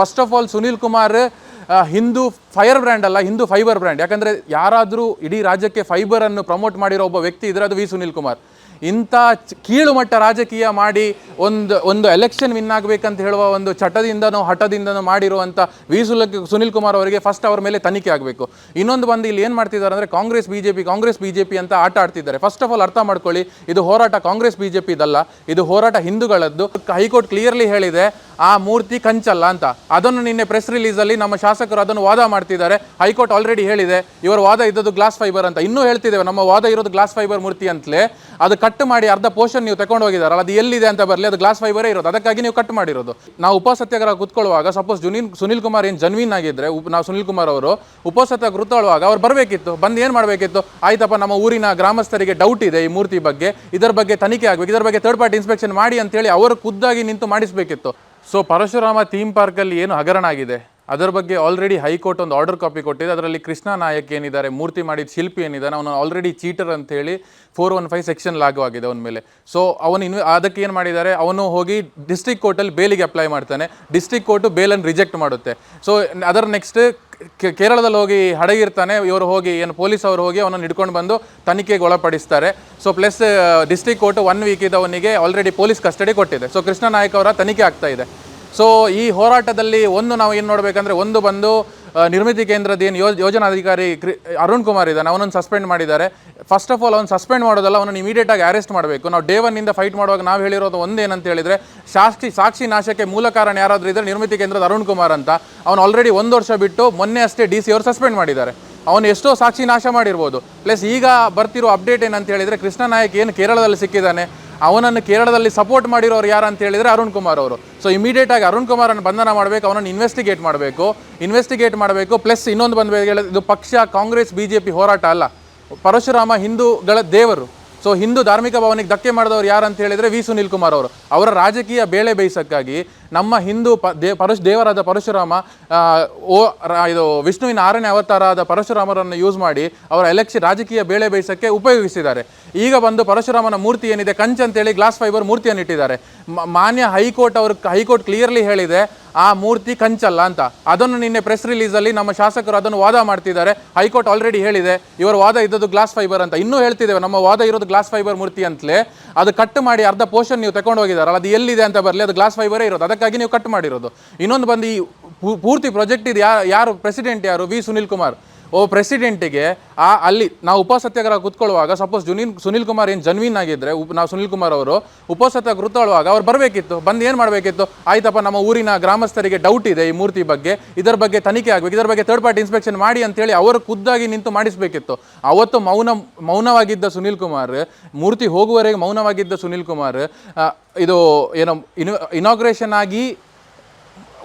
First of all Sunil Kumar Hindu fire brand ಅಲ್ಲ Hindu fibre brand ಯಾಕಂದರೆ ಯಾರಾದರೂ ಇಡೀ ರಾಜ್ಯಕ್ಕೆ ಫೈಬರನ್ನು ಪ್ರಮೋಟ್ ಮಾಡಿರೋ ಒಬ್ಬ ವ್ಯಕ್ತಿ ಇದ್ದರೆ ಅದು ವಿ ಸುನೀಲ್ ಕುಮಾರ್. ಇಂಥ ಕೀಳು ಮಟ್ಟ ರಾಜಕೀಯ ಮಾಡಿ ಒಂದು ಒಂದು ಎಲೆಕ್ಷನ್ ವಿನ್ ಆಗಬೇಕಂತ ಹೇಳುವ ಒಂದು ಚಟದಿಂದನೋ, ಹಠದಿಂದನೋ ಮಾಡಿರುವಂಥ ವಿ ಸುನಿಲ್ ಕುಮಾರ್ ಅವರಿಗೆ ಫಸ್ಟ್ ಅವರ ಮೇಲೆ ತನಿಖೆ ಆಗಬೇಕು. ಇನ್ನೊಂದು ಬಂದು ಇಲ್ಲಿ ಏನು ಮಾಡ್ತಿದ್ದಾರೆ ಅಂದರೆ Congress B J P Congress B J P ಅಂತ ಆಟ ಆಡ್ತಿದ್ದಾರೆ. ಫಸ್ಟ್ ಆಫ್ ಆಲ್ ಅರ್ಥ ಮಾಡ್ಕೊಳ್ಳಿ, ಇದು ಹೋರಾಟ ಕಾಂಗ್ರೆಸ್ ಬಿ ಜೆ ಪಿದಲ್ಲ ಇದು ಹೋರಾಟ ಹಿಂದೂಗಳದ್ದು. ಹೈಕೋರ್ಟ್ ಕ್ಲಿಯರ್ಲಿ ಹೇಳಿದೆ, ಆ ಮೂರ್ತಿ ಕಂಚಲ್ಲ ಅಂತ. ಅದನ್ನು ನಿನ್ನೆ ಪ್ರೆಸ್ ರಿಲೀಸಲ್ಲಿ ನಮ್ಮ ಶಾಸಕರು ಅದನ್ನು ವಾದ ಮಾಡ್ತಿದ್ದಾರೆ. ಹೈಕೋರ್ಟ್ ಆಲ್ರೆಡಿ ಹೇಳಿದೆ, ಇವರ ವಾದ ಇದ್ದದ್ದು ಗ್ಲಾಸ್ ಫೈಬರ್ ಅಂತ. ಇನ್ನೂ ಹೇಳ್ತಿದ್ದೇವೆ, ನಮ್ಮ ವಾದ ಇರೋದು ಗ್ಲಾಸ್ ಫೈಬರ್ ಮೂರ್ತಿ ಅಂತಲೇ. ಅದು ಕಟ್ ಮಾಡಿ ಅರ್ಧ ಪೋರ್ಷನ್ ನೀವು ತಗೊಂಡು ಹೋಗಿದಾರಲ್ಲ ಅದು ಎಲ್ಲಿದೆ ಅಂತ ಬರಲಿ, ಅದು ಗ್ಲಾಸ್ ಫೈಬರೇ ಇರೋದು. ಅದಕ್ಕಾಗಿ ನೀವು ಕಟ್ ಮಾಡಿರೋದು. ನಾವು ಉಪಸತ್ಯಾಗ್ರಹ ಕುತ್ಕೊಳ್ಳುವಾಗ ಸಪೋಸ್ ಜುನೀನ್, ಸುನಿಲ್ ಕುಮಾರ್ ಏನು ಜನ್ವೀನ್ ಆಗಿದ್ರೆ ನಾವು ಸುನಿಲ್ ಕುಮಾರ್ ಅವರು ಉಪಸತ್ಯಾಗ ಕೂತ್ಕೊಳ್ಳುವಾಗ ಅವ್ರು ಬರಬೇಕಿತ್ತು. ಬಂದು ಏನು ಮಾಡಬೇಕಿತ್ತು? ಆಯ್ತಪ್ಪ, ನಮ್ಮ ಊರಿನ ಗ್ರಾಮಸ್ಥರಿಗೆ ಡೌಟ್ ಇದೆ ಈ ಮೂರ್ತಿ ಬಗ್ಗೆ. ಇದರ ಬಗ್ಗೆ ತನಿಖೆ ಆಗಬೇಕು. ಇದರ ಬಗ್ಗೆ ಥರ್ಡ್ ಪಾರ್ಟಿ ಇನ್ಸ್ಪೆಕ್ಷನ್ ಮಾಡಿ ಅಂತೇಳಿ ಅವರು ಖುದ್ದಾಗಿ ನಿಂತು ಮಾಡಿಸಬೇಕಿತ್ತು. ಸೊ ಪರಶುರಾಮ ಥೀಮ್ ಪಾರ್ಕಲ್ಲಿ ಏನು ಹಗರಣ ಆಗಿದೆ? ಅದರ ಬಗ್ಗೆ ಆಲ್ರೆಡಿ ಹೈಕೋರ್ಟ್ ಒಂದು ಆರ್ಡರ್ ಕಾಪಿ ಕೊಟ್ಟಿದೆ. ಅದರಲ್ಲಿ ಕೃಷ್ಣ ನಾಯಕ್ ಏನಿದ್ದಾರೆ, ಮೂರ್ತಿ ಮಾಡಿದ ಶಿಲ್ಪಿ ಏನಿದ್ದಾನೆ, ಅವನು ಆಲ್ರೆಡಿ ಚೀಟರ್ ಅಂತ ಹೇಳಿ ಫೋರ್ ಒನ್ ಫೈವ್ ಸೆಕ್ಷನ್ ಲಾಗು ಆಗಿದೆ ಅವನ ಮೇಲೆ. ಸೊ ಅವನು ಇನ್ವೆ ಅದಕ್ಕೆ ಏನು ಮಾಡಿದ್ದಾರೆ, ಅವನು ಹೋಗಿ ಡಿಸ್ಟ್ರಿಕ್ಟ್ ಕೋರ್ಟಲ್ಲಿ ಬೇಲಿಗೆ ಅಪ್ಲೈ ಮಾಡ್ತಾನೆ. ಡಿಸ್ಟ್ರಿಕ್ಟ್ ಕೋರ್ಟು ಬೇಲನ್ನು ರಿಜೆಕ್ಟ್ ಮಾಡುತ್ತೆ. ಸೊ ಅದರ ನೆಕ್ಸ್ಟ್ ಕೇರಳದಲ್ಲಿ ಹೋಗಿ ಹಡಗಿರ್ತಾನೆ. ಇವರು ಹೋಗಿ, ಏನು ಪೊಲೀಸ್ ಅವರು ಹೋಗಿ ಅವನನ್ನು ಹಿಡ್ಕೊಂಡು ಬಂದು ತನಿಖೆಗೆ ಒಳಪಡಿಸ್ತಾರೆ. So plus district court one week ಅವನಿಗೆ ಆಲ್ರೆಡಿ ಪೊಲೀಸ್ ಕಸ್ಟಡಿ ಕೊಟ್ಟಿದೆ. ಸೊ ಕೃಷ್ಣ ನಾಯಕ್ ಅವರ ತನಿಖೆ ಆಗ್ತಾ ಇದೆ. ಸೊ ಈ ಹೋರಾಟದಲ್ಲಿ ಒಂದು ನಾವು ಏನು ನೋಡಬೇಕಂದ್ರೆ, ಒಂದು ಬಂದು ನಿರ್ಮಿತಿ ಕೇಂದ್ರದ ಏನು ಯೋಜ, ಯೋಜನಾಧಿಕಾರಿ ಕ್ರಿ, ಅರುಣ್ ಕುಮಾರ್ ಇದ್ದಾನೆ. ಅವನನ್ನು ಸಸ್ಪೆಂಡ್ ಮಾಡಿದ್ದಾರೆ. ಫಸ್ಟ್ ಆಫ್ ಆಲ್ ಅವನು ಸಸ್ಪೆಂಡ್ ಮಾಡೋದಲ್ಲ, ಅವನನ್ನು ಇಮಿಡಿಯೇಟಾಗಿ ಅರೆಸ್ಟ್ ಮಾಡಬೇಕು. ನಾವು ಡೇ ಒನ್ನಿಂದ ಫೈಟ್ ಮಾಡುವಾಗ ನಾವು ಹೇಳಿರೋದು ಒಂದೇನಂತ ಹೇಳಿದರೆ, ಸಾಕ್ಷಿ ಸಾಕ್ಷಿ ನಾಶಕ್ಕೆ ಮೂಲ ಕಾರಣ ಯಾರಾದರೂ ಇದ್ದರೆ ನಿರ್ಮಿತಿ ಕೇಂದ್ರದ ಅರುಣ್ ಕುಮಾರ್ ಅಂತ. ಅವನು ಆಲ್ರೆಡಿ ಒಂದು ವರ್ಷ ಬಿಟ್ಟು ಮೊನ್ನೆ ಅಷ್ಟೇ ಡಿ ಸಿ ಅವರು ಸಸ್ಪೆಂಡ್ ಮಾಡಿದ್ದಾರೆ. ಅವನು ಎಷ್ಟೋ ಸಾಕ್ಷಿ ನಾಶ ಮಾಡಿರ್ಬೋದು. ಪ್ಲಸ್ ಈಗ ಬರ್ತಿರೋ ಅಪ್ಡೇಟ್ ಏನಂತ ಹೇಳಿದರೆ, ಕೃಷ್ಣ ನಾಯಕ್ ಏನು ಕೇರಳದಲ್ಲಿ ಸಿಕ್ಕಿದ್ದಾನೆ ಅವನನ್ನು ಕೇರಳದಲ್ಲಿ ಸಪೋರ್ಟ್ ಮಾಡಿರೋರು ಯಾರು ಅಂತ ಹೇಳಿದರೆ ಅರುಣ್ ಕುಮಾರ್ ಅವರು. ಸೊ ಇಮಿಡಿಯೇಟ್ ಆಗಿ ಅರುಣ್ ಕುಮಾರನ್ನು ಬಂಧನ ಮಾಡಬೇಕು, ಅವನನ್ನು ಇನ್ವೆಸ್ಟಿಗೇಟ್ ಮಾಡಬೇಕು. ಇನ್ವೆಸ್ಟಿಗೇಟ್ ಮಾಡಬೇಕು ಪ್ಲಸ್ ಇನ್ನೊಂದು ಬಂದು ಇದು ಪಕ್ಷ, ಕಾಂಗ್ರೆಸ್ ಬಿ ಜೆ ಹೋರಾಟ ಅಲ್ಲ. ಪರಶುರಾಮ ಹಿಂದೂಗಳ ದೇವರು. ಸೊ ಹಿಂದೂ ಧಾರ್ಮಿಕ ಭಾವನೆಗೆ ಧಕ್ಕೆ ಮಾಡಿದವರು ಯಾರು ಅಂತ ಹೇಳಿದರೆ ವಿ. ಸುನೀಲ್ ಕುಮಾರ್ ಅವರು. ಅವರ ರಾಜಕೀಯ ಬೇಳೆ ಬೇಯಿಸೋಕ್ಕಾಗಿ ನಮ್ಮ ಹಿಂದೂ ಪ ದೇ ಪರಶು ದೇವರಾದ ಪರಶುರಾಮ ಓ ಇದು ವಿಷ್ಣುವಿನ ಆರನೇ ಅವತಾರಾದ ಪರಶುರಾಮರನ್ನು ಯೂಸ್ ಮಾಡಿ ಅವರ ಎಲೆಕ್ಷನ್ ರಾಜಕೀಯ ಬೇಳೆ ಬೇಯಿಸೋಕ್ಕೆ ಉಪಯೋಗಿಸಿದ್ದಾರೆ. ಈಗ ಬಂದು ಪರಶುರಾಮನ ಮೂರ್ತಿ ಏನಿದೆ? ಕಂಚ್ ಅಂತೇಳಿ ಗ್ಲಾಸ್ ಫೈಬರ್ ಮೂರ್ತಿಯನ್ನು ಇಟ್ಟಿದ್ದಾರೆ. ಮಾನ್ಯ ಹೈಕೋರ್ಟ್ ಅವರು ಹೈಕೋರ್ಟ್ ಕ್ಲಿಯರ್ಲಿ ಹೇಳಿದೆ, ಆ ಮೂರ್ತಿ ಕಂಚಲ್ಲ ಅಂತ. ಅದನ್ನು ನಿನ್ನೆ ಪ್ರೆಸ್ ರಿಲೀಸಲ್ಲಿ ನಮ್ಮ ಶಾಸಕರು ಅದನ್ನು ವಾದ ಮಾಡ್ತಿದ್ದಾರೆ. ಹೈಕೋರ್ಟ್ ಆಲ್ರೆಡಿ ಹೇಳಿದೆ, ಇವರ ವಾದ ಇದ್ದದ್ದು ಗ್ಲಾಸ್ ಫೈಬರ್ ಅಂತ. ಇನ್ನೂ ಹೇಳ್ತಿದ್ದೇವೆ, ನಮ್ಮ ವಾದ ಇರೋದು ಗ್ಲಾಸ್ ಫೈಬರ್ ಮೂರ್ತಿ ಅಂತಲೇ. ಅದು ಕಟ್ ಮಾಡಿ ಅರ್ಧ ಪೋರ್ಷನ್ ನೀವು ತಗೊಂಡು ಹೋಗಿದ್ದಾರೆ ಅದು ಎಲ್ಲಿದೆ ಅಂತ ಬರಲಿ, ಅದು ಗ್ಲಾಸ್ ಫೈಬರೇ ಇರೋದು. ಅದಕ್ಕಾಗಿ ನೀವು ಕಟ್ ಮಾಡಿರೋದು. ಇನ್ನೊಂದು ಬಂದು ಈ ಪೂರ್ತಿ ಪ್ರಾಜೆಕ್ಟ್ ಇದು ಯಾರು ಪ್ರೆಸಿಡೆಂಟ್ ಯಾರು, ವಿ ಸುನಿಲ್ ಕುಮಾರ್ ಓ ಪ್ರೆಸಿಡೆಂಟಿಗೆ, ಆ ಅಲ್ಲಿ ನಾವು ಉಪಸತ್ಯಾಗ್ರಹ ಕೂತ್ಕೊಳ್ಳುವಾಗ ಸಪೋಸ್ ಜುನೀನ್ ಸುನಿಲ್ ಕುಮಾರ್ ಏನು ಜನ್ವೀನ್ ಆಗಿದ್ದರೆ ಉಪ್, ನಾವು ಸುನಿಲ್ ಕುಮಾರ್ ಅವರು ಉಪಸತ್ಯ ಕೂತ್ಕೊಳ್ಳುವಾಗ ಅವ್ರು ಬರಬೇಕಿತ್ತು, ಬಂದು ಏನು ಮಾಡಬೇಕಿತ್ತು? ಆಯ್ತಪ್ಪ, ನಮ್ಮ ಊರಿನ ಗ್ರಾಮಸ್ಥರಿಗೆ ಡೌಟ್ ಇದೆ ಈ ಮೂರ್ತಿ ಬಗ್ಗೆ, ಇದರ ಬಗ್ಗೆ ತನಿಖೆ ಆಗಬೇಕು, ಇದರ ಬಗ್ಗೆ ಥರ್ಡ್ ಪಾರ್ಟಿ ಇನ್ಸ್ಪೆಕ್ಷನ್ ಮಾಡಿ ಅಂತೇಳಿ ಅವರು ಖುದ್ದಾಗಿ ನಿಂತು ಮಾಡಿಸಬೇಕಿತ್ತು. ಅವತ್ತು ಮೌನ, ಮೌನವಾಗಿದ್ದ ಸುನಿಲ್ ಕುಮಾರ್, ಮೂರ್ತಿ ಹೋಗುವವರೆಗೆ ಮೌನವಾಗಿದ್ದ ಸುನಿಲ್ ಕುಮಾರ್ ಇದು, ಏನೋ, ಇನು ಇನಾಗ್ರೇಷನ್ ಆಗಿ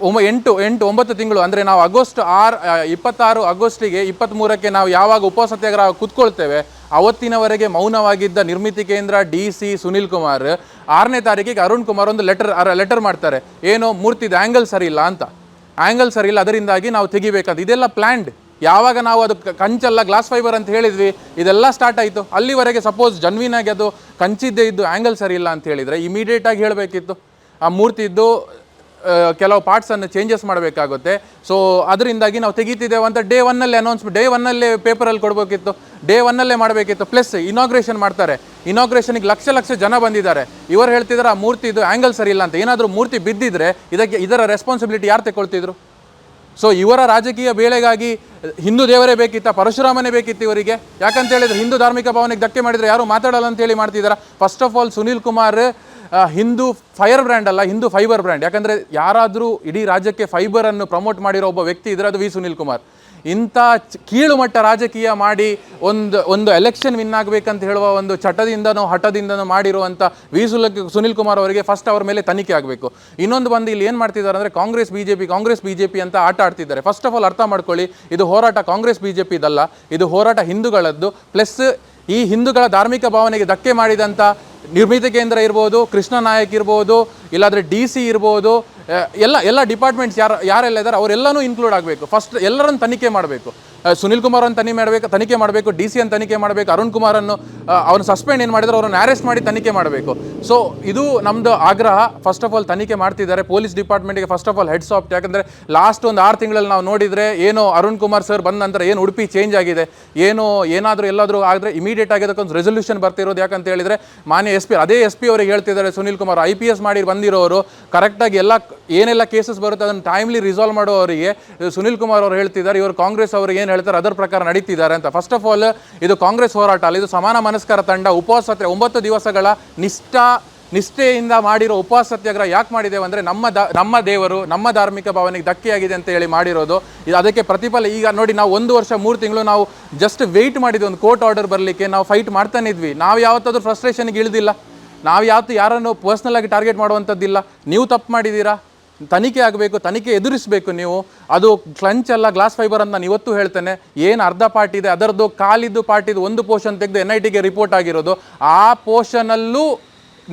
ಒಮ್ಮ ಎಂಟು ಎಂಟು, ಒಂಬತ್ತು ತಿಂಗಳು, ಅಂದರೆ ನಾವು ಆಗಸ್ಟ್ ಆರು ಇಪ್ಪತ್ತಾರು ಆಗಸ್ಟಿಗೆ ಇಪ್ಪತ್ತ್ಮೂರಕ್ಕೆ ನಾವು ಯಾವಾಗ ಉಪ ಸತ್ಯಾಗ್ರಹ ಕೂತ್ಕೊಳ್ತೇವೆ, ಅವತ್ತಿನವರೆಗೆ ಮೌನವಾಗಿದ್ದ ನಿರ್ಮಿತಿ ಕೇಂದ್ರ ಡಿ ಸಿ ಸುನಿಲ್ ಕುಮಾರ್, ಆರನೇ ತಾರೀಕಿಗೆ ಅರುಣ್ ಕುಮಾರ್ ಒಂದು ಲೆಟರ್ ಲೆಟರ್ ಮಾಡ್ತಾರೆ. ಏನೋ ಮೂರ್ತಿದ ಆ್ಯಂಗಲ್ ಸರಿ ಇಲ್ಲ ಅಂತ. ಆ್ಯಂಗಲ್ ಸರಿ ಇಲ್ಲ, ಅದರಿಂದಾಗಿ ನಾವು ತೆಗಿಬೇಕಂತ. ಇದೆಲ್ಲ ಪ್ಲ್ಯಾಂಡ್ ಯಾವಾಗ ನಾವು ಅದು ಕಂಚಲ್ಲ ಗ್ಲಾಸ್ ಫೈಬರ್ ಅಂತ ಹೇಳಿದ್ವಿ, ಇದೆಲ್ಲ ಸ್ಟಾರ್ಟ್ ಆಯಿತು. ಅಲ್ಲಿವರೆಗೆ ಸಪೋಸ್ ಜನ್ವಿನಾಗಿ ಅದು ಕಂಚಿದ್ದೇ ಇದ್ದು ಆ್ಯಂಗಲ್ ಸರಿ ಇಲ್ಲ ಅಂತ ಹೇಳಿದರೆ ಇಮಿಡಿಯೇಟಾಗಿ ಹೇಳಬೇಕಿತ್ತು. ಆ ಮೂರ್ತಿದ್ದು ಕೆಲವು ಪಾರ್ಟ್ಸನ್ನು ಚೇಂಜಸ್ ಮಾಡಬೇಕಾಗುತ್ತೆ. ಸೊ ಅದರಿಂದಾಗಿ ನಾವು ತೆಗೀತಿದ್ದೇವೆ ಅಂತ ಡೇ ಒನ್ನಲ್ಲೇ ಅನೌನ್ಸ್ ಡೇ ಒನ್ನಲ್ಲೇ ಪೇಪರಲ್ಲಿ ಕೊಡಬೇಕಿತ್ತು. ಡೇ ಒನ್ನಲ್ಲೇ ಮಾಡಬೇಕಿತ್ತು. ಪ್ಲಸ್ ಇನಾಗ್ರೇಷನ್ ಮಾಡ್ತಾರೆ. ಇನಾಗ್ರೇಷನ್ಗೆ ಲಕ್ಷ ಲಕ್ಷ ಜನ ಬಂದಿದ್ದಾರೆ. ಇವರು ಹೇಳ್ತಿದ್ದಾರೆ ಆ ಮೂರ್ತಿ ಇದು ಆ್ಯಂಗಲ್ ಸರಿ ಇಲ್ಲ ಅಂತ. ಏನಾದರೂ ಮೂರ್ತಿ ಬಿದ್ದಿದ್ರೆ ಇದಕ್ಕೆ ಇದರ ರೆಸ್ಪಾನ್ಸಿಬಿಲಿಟಿ ಯಾರು ತಗೊಳ್ತಿದ್ರು ಸೊ ಇವರ ರಾಜಕೀಯ ಬೇಳೆಗಾಗಿ ಹಿಂದೂ ದೇವರೇ ಬೇಕಿತ್ತ? ಪರಶುರಾಮನೇ ಬೇಕಿತ್ತು ಇವರಿಗೆ? ಯಾಕಂತ ಹೇಳಿದ್ರೆ ಹಿಂದೂ ಧಾರ್ಮಿಕ ಭಾವನೆಗೆ ಧಕ್ಕೆ ಮಾಡಿದರೆ ಯಾರು ಮಾತಾಡಲ್ಲ ಅಂತ ಹೇಳಿ ಮಾಡ್ತಿದ್ದಾರೆ first of all Sunil Kumar Hindu firebrand ಅಲ್ಲ, ಹಿಂದೂ ಫೈಬರ್ ಬ್ರ್ಯಾಂಡ್. ಯಾಕಂದರೆ ಯಾರಾದರೂ ಇಡೀ ರಾಜ್ಯಕ್ಕೆ ಫೈಬರನ್ನು ಪ್ರಮೋಟ್ ಮಾಡಿರೋ ಒಬ್ಬ ವ್ಯಕ್ತಿ ಇದ್ರೆ ಅದು ವಿ. ಸುನಿಲ್ ಕುಮಾರ್. ಇಂಥ ಕೀಳುಮಟ್ಟ ಕೀಳು ಮಟ್ಟ ರಾಜಕೀಯ ಮಾಡಿ ಒಂದು ಒಂದು ಎಲೆಕ್ಷನ್ ವಿನ್ ಆಗಬೇಕಂತ ಹೇಳುವ ಒಂದು ಚಟದಿಂದನೋ, ಹಠದಿಂದನೋ ಮಾಡಿರುವಂಥ ವಿ. ಸುಲ, ಸುನಿಲ್ ಕುಮಾರ್ ಅವರಿಗೆ ಫಸ್ಟ್ ಅವರ ಮೇಲೆ ತನಿಖೆ ಆಗಬೇಕು. ಇನ್ನೊಂದು ಬಂದು ಇಲ್ಲಿ ಏನು ಮಾಡ್ತಿದ್ದಾರೆ ಅಂದರೆ Congress B J P Congress B J P ಅಂತ ಆಟ ಆಡ್ತಿದ್ದಾರೆ. ಫಸ್ಟ್ ಆಫ್ ಆಲ್ ಅರ್ಥ ಮಾಡ್ಕೊಳ್ಳಿ, ಇದು ಹೋರಾಟ ಕಾಂಗ್ರೆಸ್ ಬಿ ಜೆ ಇದಲ್ಲ ಇದು ಹೋರಾಟ ಹಿಂದೂಗಳದ್ದು, ಪ್ಲಸ್ ಈ ಹಿಂದೂಗಳ ಧಾರ್ಮಿಕ ಭಾವನೆಗೆ ಧಕ್ಕೆ ಮಾಡಿದಂಥ ನಿರ್ಮಿತಿ ಕೇಂದ್ರ ಇರ್ಬೋದು, ಕೃಷ್ಣ ನಾಯಕ್ ಇರ್ಬೋದು, ಇಲ್ಲಾಂದರೆ ಡಿ ಸಿ ಇರ್ಬೋದು ಎಲ್ಲ ಎಲ್ಲ ಡಿಪಾರ್ಟ್ಮೆಂಟ್ಸ್ ಯಾರು, ಯಾರೆಲ್ಲ ಇದ್ದಾರೆ ಅವರೆಲ್ಲನೂ ಇನ್ಕ್ಲೂಡ್ ಆಗಬೇಕು. ಫಸ್ಟ್ ಎಲ್ಲರನ್ನು ತನಿಖೆ ಮಾಡಬೇಕು. ಸುನಿಲ್ ಕುಮಾರ್ ಅನ್ನು ತನಿಖೆ ಮಾಡಬೇಕು ತನಿಖೆ ಮಾಡಬೇಕು, ಡಿ ಸಿ ಅನ್ನು ತನಿಖೆ ಮಾಡಬೇಕು, ಅರುಣ್ ಕುಮಾರ್ ಅನ್ನು ಅವನು ಸಸ್ಪೆಂಡ್ ಏನು ಮಾಡಿದ್ರು ಅವರನ್ನು ಅರೆಸ್ಟ್ ಮಾಡಿ ತನಿಖೆ ಮಾಡಬೇಕು. ಸೊ ಇದು ನಮ್ಮದು ಆಗ್ರಹ. ಫಸ್ಟ್ ಆಫ್ ಆಲ್ ತನಿಖೆ ಮಾಡ್ತಿದ್ದಾರೆ. Police ಡಿಪಾರ್ಟ್ಮೆಂಟ್ಗೆ first of all heads of ಯಾಕಂದರೆ ಲಾಸ್ಟ್ ಒಂದು ಆರು ತಿಂಗಳಲ್ಲಿ ನಾವು ನೋಡಿದರೆ ಏನು ಅರುಣ್ ಕುಮಾರ್ ಸರ್ ಬಂದ ನಂತರ ಏನು ಉಡುಪಿ ಚೇಂಜ್ ಆಗಿದೆ, ಏನು ಏನಾದರೂ ಎಲ್ಲಾದರೂ ಆದರೆ ಇಮಿಡಿಯೇಟ್ ಆಗಿ ಅದಕ್ಕೊಂದು ರೆಸೊಲ್ಯೂಷನ್ ಬರ್ತಿರೋದು ಯಾಕಂತ ಹೇಳಿದರೆ ಮಾನ್ಯ ಎಸ್ ಪಿ ಅದೇ ಎಸ್ ಪಿ ಅವರಿಗೆ ಹೇಳ್ತಿದ್ದಾರೆ Sunil Kumar. I P S ಮಾಡಿ ಬಂದಿರೋರು ಕರೆಕ್ಟಾಗಿ ಎಲ್ಲ ಏನೆಲ್ಲ ಕೇಸಸ್ ಬರುತ್ತೆ ಅದನ್ನು ಟೈಮ್ಲಿ ರಿಸಾಲ್ವ್ ಮಾಡುವವರಿಗೆ ಸುನಿಲ್ ಕುಮಾರ್ ಅವರು ಹೇಳ್ತಿದ್ದಾರೆ. ಇವರು ಕಾಂಗ್ರೆಸ್ ಅವರು ಏನು ಹೇಳ್ತಾರೆ, ಅದರ ಪ್ರಕಾರ ನಡೀತಿದ್ದಾರೆ ಅಂತ. ಫಸ್ಟ್ ಆಫ್ ಆಲ್ ಇದು ಕಾಂಗ್ರೆಸ್ ಹೋರಾಟ ಅಲ್ಲ, ಇದು ಸಮಾನ ಮನಸ್ಕರ ತಂಡ, ಉಪವಾಸ ಒಂಬತ್ತು ದಿವಸಗಳ ನಿಷ್ಠಾ, ನಿಷ್ಠೆಯಿಂದ ಮಾಡಿರೋ ಉಪವಾಸ ಸತ್ಯಾಗ್ರಹ ಯಾಕೆ ಮಾಡಿದ್ದೇವೆ ಅಂದರೆ ನಮ್ಮ ದ, ನಮ್ಮ ದೇವರು, ನಮ್ಮ ಧಾರ್ಮಿಕ ಭಾವನೆಗೆ ಧಕ್ಕೆಯಾಗಿದೆ ಅಂತ ಹೇಳಿ ಮಾಡಿರೋದು. ಇದು ಅದಕ್ಕೆ ಪ್ರತಿಫಲ, ಈಗ ನೋಡಿ ನಾವು ಒಂದು ವರ್ಷ, ಮೂರು ತಿಂಗಳು ನಾವು ಜಸ್ಟ್ ವೆಯ್ಟ್ ಮಾಡಿದ್ವಿ, ಒಂದು ಕೋರ್ಟ್ ಆರ್ಡರ್ ಬರಲಿಕ್ಕೆ, ನಾವು ಫೈಟ್ ಮಾಡ್ತಾನೆ ಇದ್ವಿ ನಾವು ಯಾವತ್ತಾದ್ರೂ ಫ್ರಸ್ಟ್ರೇಷನ್ಗೆ ಇಳಿದಿಲ್ಲ. ನಾವು ಯಾವತ್ತು ಯಾರನ್ನು ಪರ್ಸ್ನಲ್ ಆಗಿ ಟಾರ್ಗೆಟ್ ಮಾಡುವಂಥದ್ದಿಲ್ಲ. ನೀವು ತಪ್ಪು ಮಾಡಿದ್ದೀರಾ? ತನಿಖೆ ಆಗಬೇಕು, ತನಿಖೆ ಎದುರಿಸಬೇಕು ನೀವು. ಅದು ಕ್ಲಂಚ್ ಅಲ್ಲ ಗ್ಲಾಸ್ ಫೈಬರ್ ಅಂತ ನಾನು ಇವತ್ತು ಹೇಳ್ತೇನೆ. ಏನು ಅರ್ಧ ಪಾರ್ಟ್ ಇದೆ, ಅದರದ್ದು ಕಾಲಿದ್ದು ಪಾರ್ಟಿದು ಒಂದು ಪೋರ್ಷನ್ ತೆಗೆದು ಎನ್ ಐ ಟಿಗೆ ರಿಪೋರ್ಟ್ ಆಗಿರೋದು. ಆ ಪೋರ್ಷನಲ್ಲೂ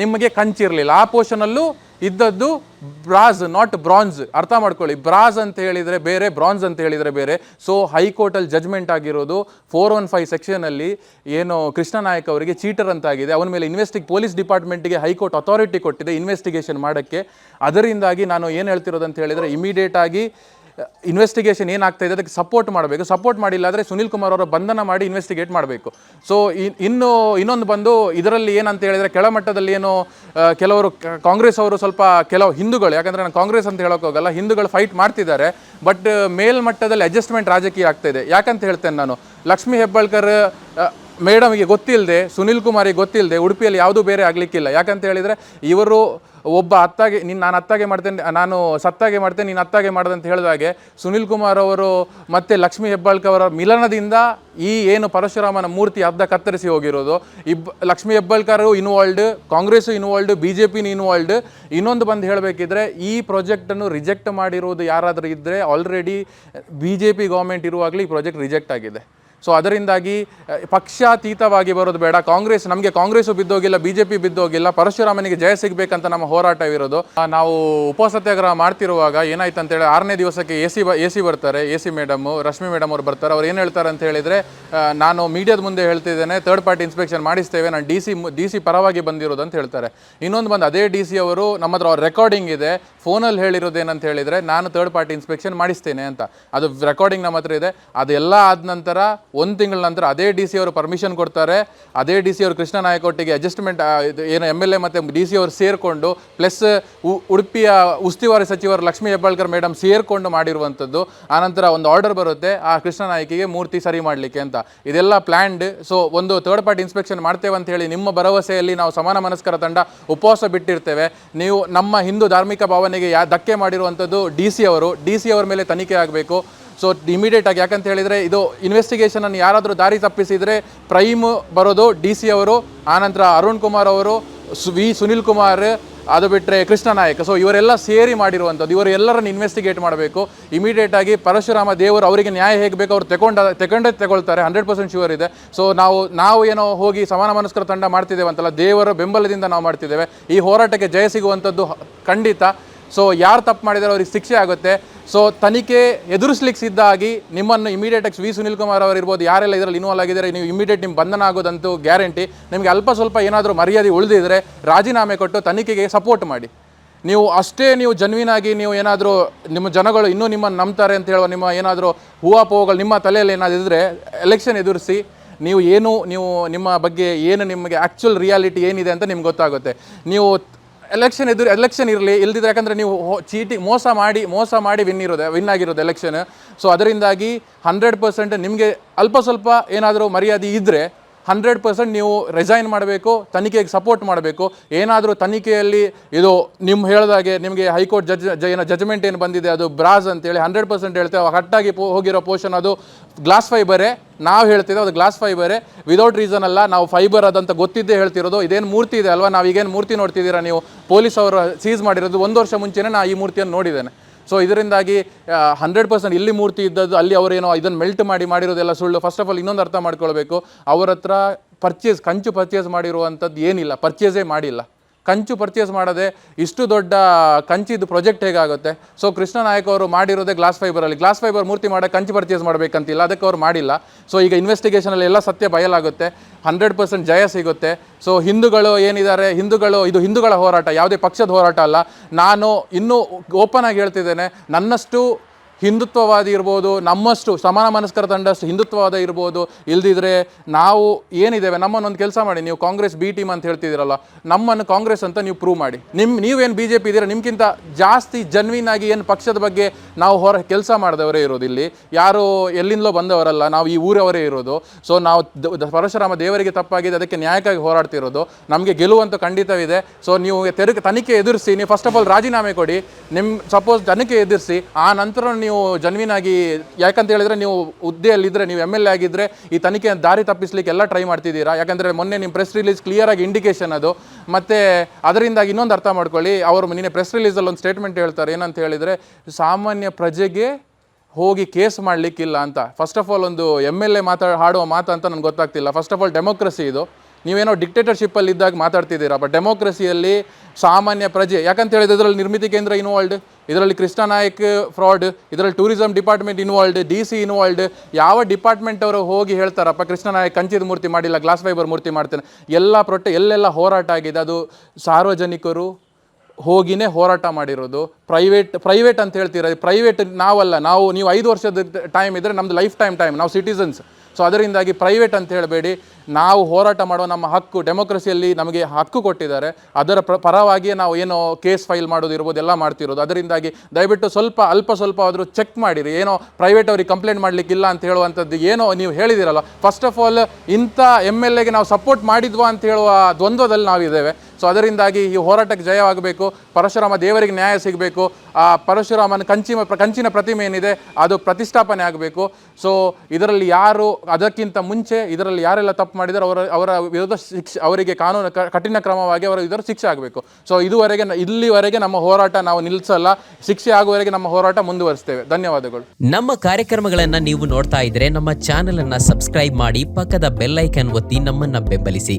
ನಿಮಗೆ ಕಂಚಿರಲಿಲ್ಲ. ಆ ಪೋರ್ಷನಲ್ಲೂ ಇದ್ದದ್ದು ಬ್ರಾಸ್ ನಾಟ್ ಬ್ರಾನ್ಸ್ ಅರ್ಥ ಮಾಡ್ಕೊಳ್ಳಿ. ಬ್ರಾಸ್ ಅಂತ ಹೇಳಿದರೆ ಬೇರೆ ಬ್ರಾನ್ಸ್ ಅಂತ ಹೇಳಿದರೆ ಬೇರೆ. ಸೊ ಹೈಕೋರ್ಟಲ್ಲಿ ಜಜ್ಮೆಂಟ್ ಆಗಿರೋದು ಫೋರ್ ಒನ್ ಫೈವ್ ಸೆಕ್ಷನಲ್ಲಿ ಏನು ಕೃಷ್ಣ ನಾಯಕ್ ಅವರಿಗೆ ಚೀಟರ್ ಅಂತ ಆಗಿದೆ ಅವನ ಮೇಲೆ ಇನ್ವೆಸ್ಟಿಗ್ ಪೊಲೀಸ್ ಡಿಪಾರ್ಟ್ಮೆಂಟ್ಗೆ ಹೈಕೋರ್ಟ್ ಅಥಾರಿಟಿ ಕೊಟ್ಟಿದೆ ಇನ್ವೆಸ್ಟಿಗೇಷನ್ ಮಾಡೋಕ್ಕೆ. ಅದರಿಂದಾಗಿ ನಾನು ಏನು ಹೇಳ್ತಿರೋದು ಅಂತ ಹೇಳಿದರೆ ಇಮಿಡಿಯೇಟ್ ಆಗಿ ಇನ್ವೆಸ್ಟಿಗೇಷನ್ ಏನಾಗ್ತಾ ಇದೆ, ಅದಕ್ಕೆ ಸಪೋರ್ಟ್ ಮಾಡಬೇಕು. ಸಪೋರ್ಟ್ ಮಾಡಿಲ್ಲ ಆದರೆ ಸುನಿಲ್ ಕುಮಾರ್ ಅವರ ಬಂಧನ ಮಾಡಿ ಇನ್ವೆಸ್ಟಿಗೇಟ್ ಮಾಡಬೇಕು. ಸೊ ಇನ್ನು, ಇನ್ನೊಂದು ಬಂದು ಇದರಲ್ಲಿ ಏನಂತ ಹೇಳಿದರೆ ಕೆಳಮಟ್ಟದಲ್ಲಿ ಏನು ಕೆಲವರು ಕಾಂಗ್ರೆಸ್ ಅವರು ಸ್ವಲ್ಪ ಕೆಲವು ಹಿಂದೂಗಳು, ಯಾಕಂದರೆ ನಾನು ಕಾಂಗ್ರೆಸ್ ಅಂತ ಹೇಳೋಕ್ಕೋಗಲ್ಲ ಹಿಂದೂಗಳು ಫೈಟ್ ಮಾಡ್ತಿದ್ದಾರೆ ಬಟ್ ಮೇಲ್ಮಟ್ಟದಲ್ಲಿ ಅಡ್ಜಸ್ಟ್ಮೆಂಟ್ ರಾಜಕೀಯ ಆಗ್ತಾ ಇದೆ. ಯಾಕಂತ ಹೇಳ್ತೇನೆ ನಾನು, ಲಕ್ಷ್ಮೀ ಹೆಬ್ಬಾಳ್ಕರ್ ಮೇಡಮ್ಗೆ ಗೊತ್ತಿಲ್ಲದೆ ಸುನಿಲ್ ಕುಮಾರಿಗೆ ಗೊತ್ತಿಲ್ಲದೆ ಉಡುಪಿಯಲ್ಲಿ ಯಾವುದೂ ಬೇರೆ ಆಗಲಿಕ್ಕಿಲ್ಲ. ಯಾಕಂತ ಹೇಳಿದರೆ, ಇವರು ಒಬ್ಬ ಅತ್ತಾಗೆ ನಿನ್ನ ನಾನು ಅತ್ತಾಗೆ ಮಾಡ್ತೇನೆ, ನಾನು ಸತ್ತಾಗೆ ಮಾಡ್ತೇನೆ, ನೀನು ಅತ್ತಾಗೆ ಮಾಡ್ದೆ ಅಂತ ಹೇಳಿದಾಗೆ ಸುನಿಲ್ ಕುಮಾರ್ ಅವರು ಮತ್ತು ಲಕ್ಷ್ಮೀ ಹೆಬ್ಬಾಳ್ಕರ್ ಅವರ ಮಿಲನದಿಂದ ಈ ಏನು ಪರಶುರಾಮನ ಮೂರ್ತಿ ಅರ್ಧ ಕತ್ತರಿಸಿ ಹೋಗಿರೋದು. ಇಬ್, Lakshmi Hebbalkar involved Congress involved B J ಪಿನ ಇನ್ವಾಲ್ಡ್ ಇನ್ನೊಂದು ಬಂದು ಹೇಳಬೇಕಿದ್ರೆ, ಈ ಪ್ರಾಜೆಕ್ಟನ್ನು ರಿಜೆಕ್ಟ್ ಮಾಡಿರೋದು ಯಾರಾದರೂ ಇದ್ದರೆ already B J P government ಇರುವಾಗಲೇ ಈ ಪ್ರಾಜೆಕ್ಟ್ ರಿಜೆಕ್ಟ್ ಆಗಿದೆ. ಸೊ ಅದರಿಂದಾಗಿ ಪಕ್ಷಾತೀತವಾಗಿ ಬರೋದು ಬೇಡ. ಕಾಂಗ್ರೆಸ್, ನಮಗೆ ಕಾಂಗ್ರೆಸ್ಸು ಬಿದ್ದೋಗಿಲ್ಲ ಬಿ ಜೆ ಪಿ ಬಿದ್ದೋಗಿಲ್ಲ, ಪರಶುರಾಮನಿಗೆ ಜಯ ಸಿಗಬೇಕಂತ ನಮ್ಮ ಹೋರಾಟವಿರೋದು ನಾವು ಉಪಸತ್ಯಾಗ್ರಹ ಸತ್ಯಾಗ್ರಹ ಮಾಡ್ತಿರುವಾಗ ಏನಾಯ್ತು ಅಂತೇಳಿ ಆರನೇ ದಿವಸಕ್ಕೆ ಎ ಸಿ ಬ, ಎ ಸಿ ಬರ್ತಾರೆ, A C madam, Rashmi madam ಅವ್ರು ಬರ್ತಾರೆ. ಅವ್ರು ಏನು ಹೇಳ್ತಾರೆ ಅಂತ ಹೇಳಿದರೆ ನಾನು ಮೀಡಿಯಾದ ಮುಂದೆ ಹೇಳ್ತಿದ್ದೇನೆ ತರ್ಡ್ ಪಾರ್ಟಿ ಇನ್ಸ್ಪೆಕ್ಷನ್ ಮಾಡಿಸ್ತೇವೆ, ನಾನು ಡಿ ಸಿ ಡಿ ಸಿ ಪರವಾಗಿ ಬಂದಿರೋದು ಅಂತ ಹೇಳ್ತಾರೆ. ಇನ್ನೊಂದು ಬಂದು ಅದೇ ಡಿ ಸಿ ಅವರು, ನಮ್ಮ ಹತ್ರ ಅವ್ರ ರೆಕಾರ್ಡಿಂಗ್ ಇದೆ ಫೋನಲ್ಲಿ ಹೇಳಿರೋದೇನಂತ ಹೇಳಿದರೆ, ನಾನು ಥರ್ಡ್ ಪಾರ್ಟಿ ಇನ್ಸ್ಪೆಕ್ಷನ್ ಮಾಡಿಸ್ತೇನೆ ಅಂತ. ಅದು ರೆಕಾರ್ಡಿಂಗ್ ನಮ್ಮ ಹತ್ರ ಇದೆ. ಅದೆಲ್ಲ ಆದ ನಂತರ ಒಂದು ತಿಂಗಳ ನಂತರ ಅದೇ ಡಿ ಸಿ ಅವರು ಪರ್ಮಿಷನ್ ಕೊಡ್ತಾರೆ, ಅದೇ ಡಿ ಸಿ ಅವರು ಕೃಷ್ಣ ನಾಯಕ್ ಒಟ್ಟಿಗೆ ಅಡ್ಜಸ್ಟ್ಮೆಂಟ್ ಏನು ಎಂ ಎಲ್ ಎ ಮತ್ತು ಡಿ ಸಿ ಅವರು ಸೇರಿಕೊಂಡು ಪ್ಲಸ್ ಉಡುಪಿಯ ಉಸ್ತುವಾರಿ ಸಚಿವರು ಲಕ್ಷ್ಮೀ ಹೆಬ್ಬಾಳ್ಕರ್ ಮೇಡಮ್ ಸೇರಿಕೊಂಡು ಮಾಡಿರುವಂಥದ್ದು ಆನಂತರ ಒಂದು ಆರ್ಡರ್ ಬರುತ್ತೆ, ಆ ಕೃಷ್ಣ ನಾಯಕಿಗೆ ಮೂರ್ತಿ ಸರಿ ಮಾಡಲಿಕ್ಕೆ ಅಂತ. ಇದೆಲ್ಲ ಪ್ಲ್ಯಾಂಡ್ ಸೊ ಒಂದು ಥರ್ಡ್ ಪಾರ್ಟಿ ಇನ್ಸ್ಪೆಕ್ಷನ್ ಮಾಡ್ತೇವೆ ಅಂತ ಹೇಳಿ ನಿಮ್ಮ ಭರವಸೆಯಲ್ಲಿ ನಾವು ಸಮಾನ ಮನಸ್ಕರ ತಂಡ ಉಪವಾಸ ಬಿಟ್ಟಿರ್ತೇವೆ. ನೀವು ನಮ್ಮ ಹಿಂದೂ ಧಾರ್ಮಿಕ ಭಾವನೆಗೆ ಯಾ, ಧಕ್ಕೆ ಮಾಡಿರುವಂಥದ್ದು ಡಿ ಸಿ ಅವರು ಡಿ ಸಿ ಅವರ ಮೇಲೆ ತನಿಖೆ ಆಗಬೇಕು. ಸೊ ಇಮಿಡಿಯೇಟ್ ಆಗಿ ಯಾಕಂತ ಹೇಳಿದರೆ ಇದು ಇನ್ವೆಸ್ಟಿಗೇಷನನ್ನು ಯಾರಾದರೂ ದಾರಿ ತಪ್ಪಿಸಿದರೆ ಪ್ರೈಮ್ ಬರೋದು ಡಿ ಸಿ ಅವರು ಆನಂತರ ಅರುಣ್ ಕುಮಾರ್ ಅವರು ವಿ ಸುನಿಲ್ ಕುಮಾರ್, ಅದು ಬಿಟ್ಟರೆ ಕೃಷ್ಣ ನಾಯಕ್. ಸೊ ಇವರೆಲ್ಲ ಸೇರಿ ಮಾಡಿರುವಂಥದ್ದು, ಇವರು ಎಲ್ಲರನ್ನು ಇನ್ವೆಸ್ಟಿಗೇಟ್ ಮಾಡಬೇಕು. ಇಮಿಡಿಯೇಟ್ ಆಗಿ ಪರಶುರಾಮ ದೇವರು ಅವರಿಗೆ ನ್ಯಾಯ ಹೇಗೆ ಬೇಕು ಅವ್ರು ತಗೊಂಡ ತಗೊಂಡೇ ತಗೊಳ್ತಾರೆ ಹಂಡ್ರೆಡ್ ಪರ್ಸೆಂಟ್ ಶೂರ್ ಇದೆ. ಸೊ ನಾವು ನಾವು ಏನೋ ಹೋಗಿ ಸಮಾನ ಮನಸ್ಕರ ತಂಡ ಮಾಡ್ತಿದ್ದೇವೆ ಅಂತಲ್ಲ, ದೇವರ ಬೆಂಬಲದಿಂದ ನಾವು ಮಾಡ್ತಿದ್ದೇವೆ. ಈ ಹೋರಾಟಕ್ಕೆ ಜಯ ಸಿಗುವಂಥದ್ದು ಖಂಡಿತ. ಸೊ ಯಾರು ತಪ್ಪು ಮಾಡಿದರೆ ಅವ್ರಿಗೆ ಶಿಕ್ಷೆ ಆಗುತ್ತೆ. ಸೊ ತನಿಖೆ ಎದುರಿಸ್ಲಿಕ್ಕೆ ಸಿದ್ಧ ಆಗಿ ನಿಮ್ಮನ್ನು ಇಮಿಡಿಯೇಟ್ ಆಗಿ ವಿ ಸುನಿಲ್ ಕುಮಾರ್ ಅವರು ಇರ್ಬೋದು, ಯಾರೆಲ್ಲ ಇದರಲ್ಲಿ ಇನ್ವಾಲ್ವ್ ಆಗಿದ್ದಾರೆ, ನೀವು ಇಮಿಡಿಯೇಟ್ ನಿಮ್ಮ ಬಂಧನ ಆಗೋದಂತೂ ಗ್ಯಾರಂಟಿ ನಿಮಗೆ ಅಲ್ಪ ಸ್ವಲ್ಪ ಏನಾದರೂ ಮರ್ಯಾದೆ ಉಳಿದಿದ್ರೆ ರಾಜೀನಾಮೆ ಕೊಟ್ಟು ತನಿಖೆಗೆ ಸಪೋರ್ಟ್ ಮಾಡಿ. ನೀವು ಅಷ್ಟೇ ನೀವು ಜನ್ವಿನ್ ಆಗಿ ನೀವು ಏನಾದರೂ ನಿಮ್ಮ ಜನಗಳು ಇನ್ನೂ ನಿಮ್ಮನ್ನು ನಂಬ್ತಾರೆ ಅಂತ ಹೇಳುವ ನಿಮ್ಮ ಏನಾದರೂ ಹೂವಾಪೋಗಳು ನಿಮ್ಮ ತಲೆಯಲ್ಲಿ ಏನಾದರೂ ಇದ್ದರೆ ಎಲೆಕ್ಷನ್ ಎದುರಿಸಿ, ನೀವು ಏನು, ನೀವು ನಿಮ್ಮ ಬಗ್ಗೆ ಏನು ನಿಮಗೆ ಆ್ಯಕ್ಚುಲ್ ರಿಯಾಲಿಟಿ ಏನಿದೆ ಅಂತ ನಿಮ್ಗೆ ಗೊತ್ತಾಗುತ್ತೆ. ನೀವು ಎಲೆಕ್ಷನ್ ಎದುರು ಎಲೆಕ್ಷನ್ ಇರಲಿ, ಇಲ್ದಿದ್ರೆ ಯಾಕಂದರೆ ನೀವು ಚೀಟಿ, ಮೋಸ ಮಾಡಿ ಮೋಸ ಮಾಡಿ ವಿನ್ ಇರೋದೆ ವಿನ್ ಆಗಿರೋದು ಎಲೆಕ್ಷನ್ ಸೊ ಅದರಿಂದಾಗಿ ಹಂಡ್ರೆಡ್ ಪರ್ಸೆಂಟ್ ನಿಮಗೆ ಅಲ್ಪ ಸ್ವಲ್ಪ ಏನಾದರೂ ಮರ್ಯಾದೆ ಇದ್ದರೆ ಹಂಡ್ರೆಡ್ ಪರ್ಸೆಂಟ್ ನೀವು ರಿಸೈನ್ ಮಾಡಬೇಕು, ತನಿಖೆಗೆ ಸಪೋರ್ಟ್ ಮಾಡಬೇಕು. ಏನಾದರೂ ತನಿಖೆಯಲ್ಲಿ ಇದು ನಿಮ್ಮ ಹೇಳಿದಾಗೆ ನಿಮಗೆ ಹೈಕೋರ್ಟ್ ಜಜ್ ಜ, ಏನೋ ಜಜ್ಮೆಂಟ್ ಏನು ಬಂದಿದೆ, ಅದು ಬ್ರಾಸ್ ಅಂತೇಳಿ ಹಂಡ್ರೆಡ್ ಪರ್ಸೆಂಟ್ ಹೇಳ್ತೇವೆ. ಕಟ್ಟಾಗಿ ಪೋ, ಹೋಗಿರೋ ಪೋರ್ಷನ್ ಅದು ಗ್ಲಾಸ್ ಫೈಬರೇ ನಾವು ಹೇಳ್ತಿದ್ದೇವೆ ಅದು ಗ್ಲಾಸ್ ಫೈಬರೇ ವಿದೌಟ್ ರೀಸನ್ ಅಲ್ಲ, ನಾವು ಫೈಬರ್ ಅದಂತ ಗೊತ್ತಿದ್ದೇ ಹೇಳ್ತಿರೋದು. ಇದೇನು ಮೂರ್ತಿ ಇದೆ ಅಲ್ವಾ? ನಾವು ಈಗೇನು ಮೂರ್ತಿ ನೋಡ್ತಿದ್ದೀರಾ ನೀವು? ಪೊಲೀಸ್ ಅವರು ಸೀಸ್ ಮಾಡಿರೋದು ಒಂದು ವರ್ಷ ಮುಂಚೆನೇ ನಾನು ಈ ಮೂರ್ತಿಯನ್ನು ನೋಡಿದ್ದೇನೆ. ಸೊ ಇದರಿಂದಾಗಿ ಹಂಡ್ರೆಡ್ ಪರ್ಸೆಂಟ್ ಇಲ್ಲಿ ಮೂರ್ತಿ ಇದ್ದದ್ದು, ಅಲ್ಲಿ ಅವರೇನೋ ಇದನ್ನು ಮೆಲ್ಟ್ ಮಾಡಿ, ಮಾಡಿರೋದೆಲ್ಲ ಸುಳ್ಳು. ಫಸ್ಟ್ ಆಫ್ ಆಲ್ ಇನ್ನೊಂದು ಅರ್ಥ ಮಾಡ್ಕೊಳ್ಬೇಕು. ಅವರ ಹತ್ರ ಪರ್ಚೇಸ್ ಕಂಚು ಪರ್ಚೇಸ್ ಮಾಡಿರುವಂಥದ್ದು ಏನಿಲ್ಲ. ಪರ್ಚೇಸೇ ಮಾಡಿಲ್ಲ. ಕಂಚು ಪರ್ಚೇಸ್ ಮಾಡದೆ ಇಷ್ಟು ದೊಡ್ಡ ಕಂಚಿದ್ದು ಪ್ರಾಜೆಕ್ಟ್ ಹೇಗಾಗುತ್ತೆ? ಸೊ ಕೃಷ್ಣ ನಾಯಕ್ ಅವರು ಮಾಡಿರೋದೇ ಗ್ಲಾಸ್ ಫೈಬರಲ್ಲಿ ಗ್ಲಾಸ್ ಫೈಬರ್ ಮೂರ್ತಿ ಮಾಡೋ ಕಂಚು ಪರ್ಚೇಸ್ ಮಾಡಬೇಕಂತಿಲ್ಲ. ಅದಕ್ಕೆ ಅವ್ರು ಮಾಡಿಲ್ಲ. ಸೊ ಈಗ ಇನ್ವೆಸ್ಟಿಗೇಷನಲ್ಲಿ ಎಲ್ಲ ಸತ್ಯ ಬಯಲಾಗುತ್ತೆ. ಹಂಡ್ರೆಡ್ ಪರ್ಸೆಂಟ್ ಜಯ ಸಿಗುತ್ತೆ. ಸೊ ಹಿಂದೂಗಳು ಏನಿದ್ದಾರೆ? ಹಿಂದೂಗಳು, ಇದು ಹಿಂದೂಗಳ ಹೋರಾಟ. ಯಾವುದೇ ಪಕ್ಷದ ಹೋರಾಟ ಅಲ್ಲ. ನಾನು ಇನ್ನೂ ಓಪನ್ ಆಗಿ ಹೇಳ್ತಿದ್ದೇನೆ. ನನ್ನಷ್ಟು ಹಿಂದುತ್ವವಾದಿ ಇರ್ಬೋದು, ನಮ್ಮಷ್ಟು ಸಮಾನ ಮನಸ್ಕರ ತಂಡಷ್ಟು ಹಿಂದುತ್ವವಾದ ಇರ್ಬೋದು, ಇಲ್ದಿದ್ರೆ ನಾವು ಏನಿದ್ದೇವೆ, ನಮ್ಮನ್ನೊಂದು ಕೆಲಸ ಮಾಡಿ, ನೀವು ಕಾಂಗ್ರೆಸ್ ಬಿ ಟೀಮ್ ಅಂತ ಹೇಳ್ತಿದ್ದೀರಲ್ಲ, ನಮ್ಮನ್ನು ಕಾಂಗ್ರೆಸ್ ಅಂತ ನೀವು ಪ್ರೂವ್ ಮಾಡಿ. ನಿಮ್ಮ ನೀವೇನು ಬಿ ಜೆ ಪಿ ಇದ್ದೀರಾ ನಿಮ್ಗಿಂತ ಜಾಸ್ತಿ ಜನ್ವಿನ್ ಆಗಿ ಏನು ಪಕ್ಷದ ಬಗ್ಗೆ ನಾವು ಹೊರ ಕೆಲಸ ಮಾಡಿದವರೇ ಇರೋದು ಇಲ್ಲಿ. ಯಾರು ಎಲ್ಲಿಂದಲೋ ಬಂದವರಲ್ಲ, ನಾವು ಈ ಊರವರೇ ಇರೋದು. ಸೊ ನಾವು ಪರಶುರಾಮ ದೇವರಿಗೆ ತಪ್ಪಾಗಿದೆ, ಅದಕ್ಕೆ ನ್ಯಾಯಕ್ಕಾಗಿ ಹೋರಾಡ್ತಿರೋದು. ನಮಗೆ ಗೆಲುವಂತೂ ಖಂಡಿತವಿದೆ. ಸೊ ನೀವು ತೆರಿಗೆ ತನಿಖೆ ಎದುರಿಸಿ, ನೀವು ಫಸ್ಟ್ ಆಫ್ ಆಲ್ ರಾಜೀನಾಮೆ ಕೊಡಿ. ನಿಮ್ಮ ಸಪೋಸ್ ತನಿಖೆ ಎದುರಿಸಿ, ಆ ನಂತರ ನೀವು ಜನ್ವಿನ್ ಆಗಿ ಯಾಕಂತ ಹೇಳಿದ್ರೆ ನೀವು ಹುದ್ದೆಯಲ್ಲಿದ್ದರೆ ನೀವು ಎಂ ಎಲ್ ಎ ಆಗಿದ್ದರೆ ಈ ತನಿಖೆ ದಾರಿ ತಪ್ಪಿಸ್ಲಿಕ್ಕೆ ಎಲ್ಲ ಟ್ರೈ ಮಾಡ್ತಿದ್ದೀರಾ? ಯಾಕಂದರೆ ಮೊನ್ನೆ ನಿಮ್ಮ ಪ್ರೆಸ್ ರಿಲೀಸ್ ಕ್ಲಿಯರ್ ಆಗಿ ಇಂಡಿಕೇಶನ್ ಅದು. ಮತ್ತು ಅದರಿಂದಾಗಿ ಇನ್ನೊಂದು ಅರ್ಥ ಮಾಡ್ಕೊಳ್ಳಿ, ಅವರು ನಿನ್ನೆ ಪ್ರೆಸ್ ರಿಲೀಸಲ್ಲಿ ಒಂದು ಸ್ಟೇಟ್ಮೆಂಟ್ ಹೇಳ್ತಾರೆ, ಏನಂತ ಹೇಳಿದರೆ, ಸಾಮಾನ್ಯ ಪ್ರಜೆಗೆ ಹೋಗಿ ಕೇಸ್ ಮಾಡಲಿಕ್ಕಿಲ್ಲ ಅಂತ. ಫಸ್ಟ್ ಆಫ್ ಆಲ್ ಒಂದು ಎಂ ಎಲ್ ಎ ಮಾತಾಡ ಹಾಡುವ ಮಾತು ಅಂತ ನನಗೆ ಗೊತ್ತಾಗ್ತಿಲ್ಲ. ಫಸ್ಟ್ ಆಫ್ ಆಲ್ ಡೆಮೋಕ್ರಸಿ ಇದು. ನೀವೇನೋ ಡಿಕ್ಟೇಟರ್ಶಿಪ್ಪಲ್ಲಿ ಇದ್ದಾಗ ಮಾತಾಡ್ತಿದ್ದೀರಾ ಬಟ್ ಡೆಮೋಕ್ರಸಿಯಲ್ಲಿ ಸಾಮಾನ್ಯ ಪ್ರಜೆ, ಯಾಕಂತ ಹೇಳಿದ್ರೆ ಇದರಲ್ಲಿ ನಿರ್ಮಿತಿ ಕೇಂದ್ರ ಇನ್ವಾಲ್ಡ್ ಇದರಲ್ಲಿ ಕೃಷ್ಣ ನಾಯಕ್ ಫ್ರಾಡ್ ಇದರಲ್ಲಿ tourism department involved D C involved ಯಾವ ಡಿಪಾರ್ಟ್ಮೆಂಟ್ ಅವರು ಹೋಗಿ ಹೇಳ್ತಾರಪ್ಪ, ಕೃಷ್ಣ ನಾಯಕ್ ಕಂಚಿದ ಮೂರ್ತಿ ಮಾಡಿಲ್ಲ ಗ್ಲಾಸ್ ಫೈಬರ್ ಮೂರ್ತಿ ಮಾಡ್ತೇನೆ. ಎಲ್ಲ ಪ್ರೊಟೆ ಎಲ್ಲೆಲ್ಲ ಹೋರಾಟ ಆಗಿದೆ, ಅದು ಸಾರ್ವಜನಿಕರು ಹೋಗಿನೇ ಹೋರಾಟ ಮಾಡಿರೋದು. ಪ್ರೈವೇಟ್ ಪ್ರೈವೇಟ್ ಅಂತ ಹೇಳ್ತೀರ ಪ್ರೈವೇಟ್ ನಾವಲ್ಲ, ನಾವು, ನೀವು ಐದು ವರ್ಷದ ಟೈಮ್ ಇದ್ದರೆ ನಮ್ಮದು ಲೈಫ್ ಟೈಮ್ ಟೈಮ್ ನಾವು ಸಿಟಿಸನ್ಸ್ ಸೊ ಅದರಿಂದಾಗಿ ಪ್ರೈವೇಟ್ ಅಂತ ಹೇಳಬೇಡಿ. ನಾವು ಹೋರಾಟ ಮಾಡುವ ನಮ್ಮ ಹಕ್ಕು ಡೆಮೋಕ್ರಸಿಯಲ್ಲಿ ನಮಗೆ ಹಕ್ಕು ಕೊಟ್ಟಿದ್ದಾರೆ. ಅದರ ಪ್ರ, ಪರವಾಗಿಯೇ ನಾವು ಏನೋ ಕೇಸ್ ಫೈಲ್ ಮಾಡೋದು ಇರ್ಬೋದು, ಎಲ್ಲ ಮಾಡ್ತಿರೋದು. ಅದರಿಂದಾಗಿ ದಯವಿಟ್ಟು ಸ್ವಲ್ಪ, ಅಲ್ಪ ಸ್ವಲ್ಪ ಆದರೂ ಚೆಕ್ ಮಾಡಿರಿ. ಏನೋ ಪ್ರೈವೇಟ್ ಅವ್ರಿಗೆ ಕಂಪ್ಲೇಂಟ್ ಮಾಡಲಿಕ್ಕಿಲ್ಲ ಅಂತ ಹೇಳುವಂಥದ್ದು ಏನೋ ನೀವು ಹೇಳಿದಿರಲ್ಲ. ಫಸ್ಟ್ ಆಫ್ ಆಲ್ ಇಂಥ ಎಂ ಎಲ್ ಎಗೆ ನಾವು ಸಪೋರ್ಟ್ ಮಾಡಿದ್ವಾ ಅಂತ ಹೇಳುವ ದ್ವಂದ್ವದಲ್ಲಿ ನಾವಿದ್ದೇವೆ. ಸೊ ಅದರಿಂದಾಗಿ ಈ ಹೋರಾಟಕ್ಕೆ ಜಯವಾಗಬೇಕು. ಪರಶುರಾಮ ದೇವರಿಗೆ ನ್ಯಾಯ ಸಿಗಬೇಕು. ಆ ಪರಶುರಾಮನ ಕಂಚಿನ ಕಂಚಿನ ಪ್ರತಿಮೆ ಏನಿದೆ, ಅದು ಪ್ರತಿಷ್ಠಾಪನೆ ಆಗಬೇಕು. ಸೊ ಇದರಲ್ಲಿ ಯಾರು, ಅದಕ್ಕಿಂತ ಮುಂಚೆ ಇದರಲ್ಲಿ ಯಾರೆಲ್ಲ ತಪ್ಪು ಮಾಡಿದಾರೋ ಅವರ ಅವರ ವಿರುದ್ಧ ಶಿಕ್ಷೆ, ಅವರಿಗೆ ಕಾನೂನು ಕಠಿಣ ಕ್ರಮವಾಗಿ ಅವರ ವಿರುದ್ಧ ಶಿಕ್ಷೆ ಆಗಬೇಕು. ಸೊ ಇದುವರೆಗೆ ಇಲ್ಲಿವರೆಗೆ ನಮ್ಮ ಹೋರಾಟ ನಾವು ನಿಲ್ಲಿಸಲ್ಲ ಶಿಕ್ಷೆ ಆಗುವವರೆಗೆ ನಮ್ಮ ಹೋರಾಟ ಮುಂದುವರಿಸ್ತೇವೆ. ಧನ್ಯವಾದಗಳು. ನಮ್ಮ ಕಾರ್ಯಕ್ರಮಗಳನ್ನು ನೀವು ನೋಡ್ತಾ ಇದ್ರೆ ನಮ್ಮ ಚಾನೆಲ್ ಅನ್ನ ಸಬ್ಸ್ಕ್ರೈಬ್ ಮಾಡಿ ಪಕ್ಕದ ಬೆಲ್ ಐಕನ್ ಒತ್ತಿ ನಮ್ಮನ್ನ ಬೆಂಬಲಿಸಿ.